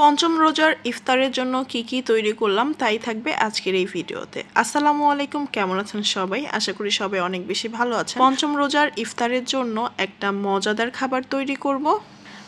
পঞ্চম রোজার ইফতারের জন্য কি কি তৈরি করলাম তাই থাকবে আজকের এই ভিডিওতে। আসসালামু আলাইকুম, কেমন আছেন সবাই? আশা করি সবাই অনেক বেশি ভালো আছেন। পঞ্চম রোজার ইফতারের জন্য একটা মজাদার খাবার তৈরি করব,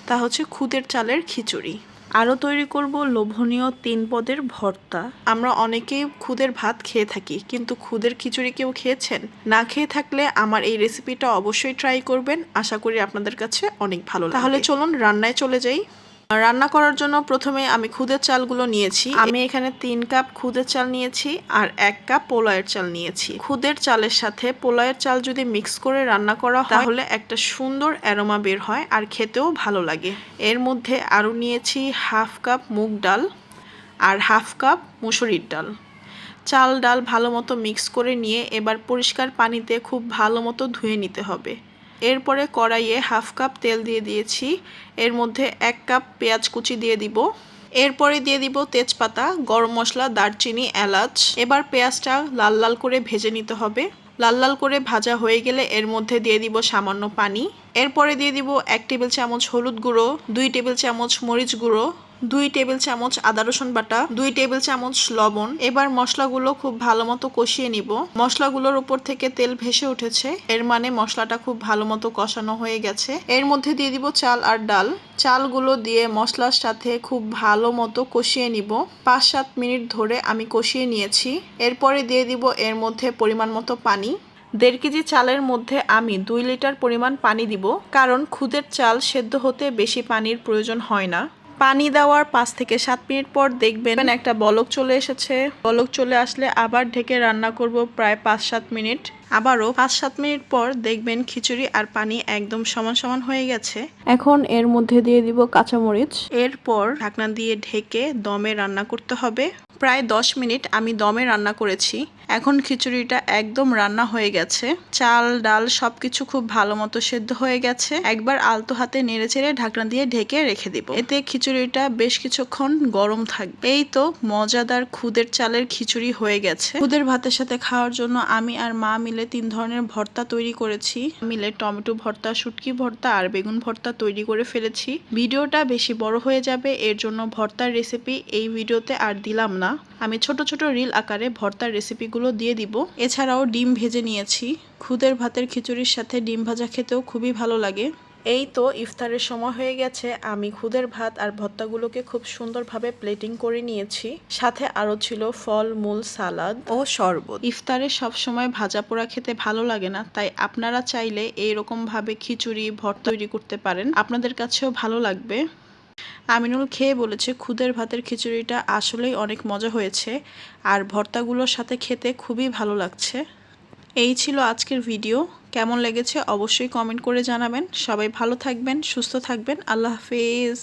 তা হচ্ছে খুদের চালের খিচুড়ি। আরও তৈরি করব লোভনীয় তিন পদের ভর্তা। আমরা অনেকেই খুদের ভাত খেয়ে থাকি, কিন্তু খুদের খিচুড়ি কেউ খেয়েছেন? না খেয়ে থাকলে আমার এই রেসিপিটা অবশ্যই ট্রাই করবেন। আশা করি আপনাদের কাছে অনেক ভালো তাহলে চলুন রান্নায় চলে যাই। রান্না করার জন্য প্রথমে আমি খুদের চালগুলো নিয়েছি। আমি এখানে তিন কাপ খুদের চাল নিয়েছি আর এক কাপ পোলায়ের চাল নিয়েছি। খুদের চালের সাথে পোলায়ের চাল যদি মিক্স করে রান্না করা হয়, তাহলে একটা সুন্দর অ্যারোমা বের হয় আর খেতেও ভালো লাগে। এর মধ্যে আরও নিয়েছি হাফ কাপ মুগ ডাল আর হাফ কাপ মুসুরির ডাল। চাল ডাল ভালো মতো মিক্স করে নিয়ে এবার পরিষ্কার পানিতে খুব ভালো মতো ধুয়ে নিতে হবে। এরপরে কড়াইয়ে হাফ কাপ তেল দিয়ে দিয়েছি। এর মধ্যে এক কাপ পেঁয়াজ কুচি দিয়ে দিব। এরপরে দিয়ে দিব তেজপাতা, গরম মশলা, দারচিনি, এলাচ। এবার পেঁয়াজটা লাল লাল করে ভেজে নিতে হবে। লাল লাল করে ভাজা হয়ে গেলে এর মধ্যে দিয়ে দিব সামান্য পানি। এরপরে দিয়ে দিব এক টেবিল চামচ হলুদ গুঁড়ো, দুই টেবিল চামচ মরিচ গুঁড়ো দুই টেবিল চামচ আদা রসুন বাটা, দুই টেবিল চামচ লবণ। এবার মশলাগুলো খুব ভালো মতো কষিয়ে নিব। মশলাগুলোর উপর থেকে তেল ভেসে উঠেছে। এর মানে মশলাটা খুব ভালো মতো কষানো হয়ে গেছে। এর মধ্যে দিয়ে দিব চাল আর ডাল। চালগুলো দিয়ে মশলার সাথে খুব ভালো মতো কষিয়ে নিব। পাঁচ সাত মিনিট ধরে আমি কষিয়ে নিয়েছি। এরপরে দিয়ে দিব এর মধ্যে পরিমাণ মতো পানি। দেড় কেজি চালের মধ্যে আমি দুই লিটার পরিমাণ পানি দিব। কারণ খুদের চাল সেদ্ধ হতে বেশি পানির প্রয়োজন হয় না। পানি দেওয়ার পাঁচ থেকে সাত মিনিট পর দেখবেন একটা বলক চলে এসেছে। বলক চলে আসলে আবার ঢেকে রান্না করব প্রায় পাঁচ সাত মিনিট। আবারও পাঁচ সাত মিনিট পর দেখবেন খিচুড়ি আর পানি একদম সমান সমান হয়ে গেছে। এখন এর মধ্যে দিয়ে দিব কাঁচামরিচ। এরপর ঢাকনা দিয়ে ঢেকে দমে রান্না করতে হবে। প্রায় দশ মিনিট আমি দমে রান্না করেছি। এখন খিচুড়িটা একদম রান্না হয়ে গেছে। চাল ডাল সবকিছু খুব ভালো মতো সেদ্ধ হয়ে গেছে। একবার আলতো হাতে নেড়ে চেড়ে ঢাকনা দিয়ে ঢেকে রেখে দিব। এতে খিচুড়িটা বেশ কিছুক্ষণ গরম থাকবে। এই তো মজাদার খুদের চালের খিচুড়ি হয়ে গেছে। খুদের ভাতের সাথে খাওয়ার জন্য আমি আর মা মিলে তিন ধরনের ভর্তা তৈরি করেছি। মিলে টমেটো ভর্তা, শুটকি ভর্তা আর বেগুন ভর্তা তৈরি করে ফেলেছি। ভিডিওটা বেশি বড় হয়ে যাবে, এর জন্য ভর্তার রেসিপি এই ভিডিওতে আর দিলাম না। আমি ছোট ছোট রিল আকারে ভর্তার রেসিপিগুলো দিয়ে দিব। এছাড়াও ডিম ভেজে নিয়েছি। খুদের ভাতের খিচুড়ির সাথে ডিম ভাজা খেতেও খুবই ভালো লাগে। এই তো ইফতারের সময় হয়ে গেছে আমি খুদের ভাত আর ভত্তাগুলোকে খুব সুন্দরভাবে প্লেটিং করে নিয়েছি। সাথে আরও ছিল ফল মূল সালাদ। ও শরবত। ইফতারে সবসময় ভাজা পোড়া খেতে ভালো লাগে না তাই আপনারা চাইলে এইরকম ভাবে খিচুড়ি ভর্তা তৈরি করতে পারেন। আপনাদের কাছেও ভালো লাগবে। আমিনুল খেয়ে বলেছে খুদের ভাতের খিচুড়িটা আসলেই অনেক মজা হয়েছে আর ভর্তাগুলোর সাথে খেতে খুবই ভালো লাগছে। এই ছিল আজকের ভিডিও। কেমন লেগেছে অবশ্যই কমেন্ট করে জানাবেন। সবাই ভালো থাকবেন, সুস্থ থাকবেন। আল্লাহ হাফেজ।